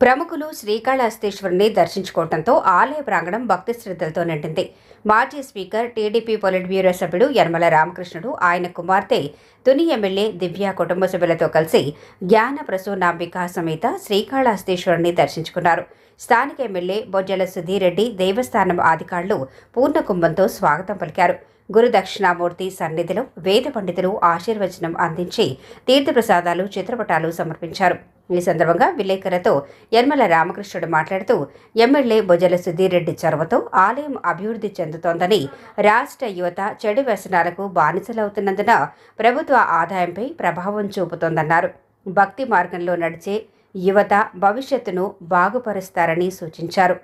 ప్రముఖులు శ్రీకాళహస్తీశ్వరుని దర్శించుకోవడంతో ఆలయ ప్రాంగణం భక్తి శ్రద్ధలతో నిండింది. మాజీ స్పీకర్ టీడీపీ పొలిట్ బ్యూరో సభ్యుడు యనమల రామకృష్ణుడు ఆయన కుమార్తె తుని ఎమ్మెల్యే దివ్య కుటుంబ సభ్యులతో కలిసి జ్ఞాన ప్రసూనాంబిక సమేత శ్రీకాళహస్తీశ్వరుని దర్శించుకున్నారు. స్థానిక ఎమ్మెల్యే బొజ్జల సుధీరెడ్డి దేవస్థానం అధికారులు పూర్ణకుంభంతో స్వాగతం పలికారు. గురు దక్షిణామూర్తి సన్నిధిలో వేద పండితులు ఆశీర్వచనం అందించి తీర్థప్రసాదాలు చిత్రపటాలు సమర్పించారు. ఈ సందర్భంగా విలేకరులతో యర్మల రామకృష్ణుడు మాట్లాడుతూ ఎమ్మెల్యే బొజ్జల సుధీరెడ్డి చొరవతో ఆలయం అభివృద్ధి చెందుతోందని రాష్ట్ర యువత చెడు వ్యసనాలకు బానిసలవుతున్నందున ప్రభుత్వ ఆదాయంపై ప్రభావం చూపుతోందన్నారు. భక్తి మార్గంలో నడిచే యువత భవిష్యత్తును బాగుపరుస్తారని సూచించారు.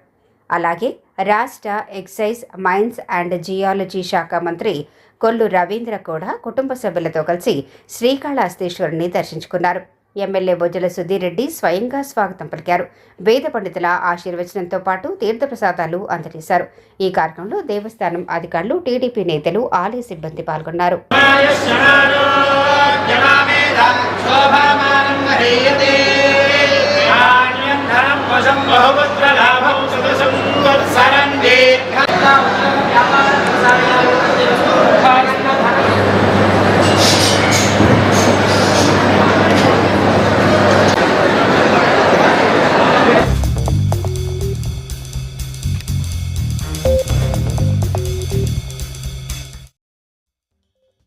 అలాగే రాష్ట్ర ఎక్సైజ్ మైన్స్ అండ్ జియాలజీ శాఖ మంత్రి కొల్లు రవీంద్ర కూడా కుటుంబ సభ్యులతో కలిసి శ్రీకాళహస్తీశ్వరుని దర్శించుకున్నారు. ఎమ్మెల్యే బొజ్జల సుధీర్ రెడ్డి స్వయంగా స్వాగతం పలికారు. వేద పండితుల ఆశీర్వచనంతో పాటు తీర్థప్రసాదాలు అందజేశారు. ఈ కార్యక్రమంలో దేవస్థానం అధికారులు టీడీపీ నేతలు ఆలయ సిబ్బంది పాల్గొన్నారు. శోభామానం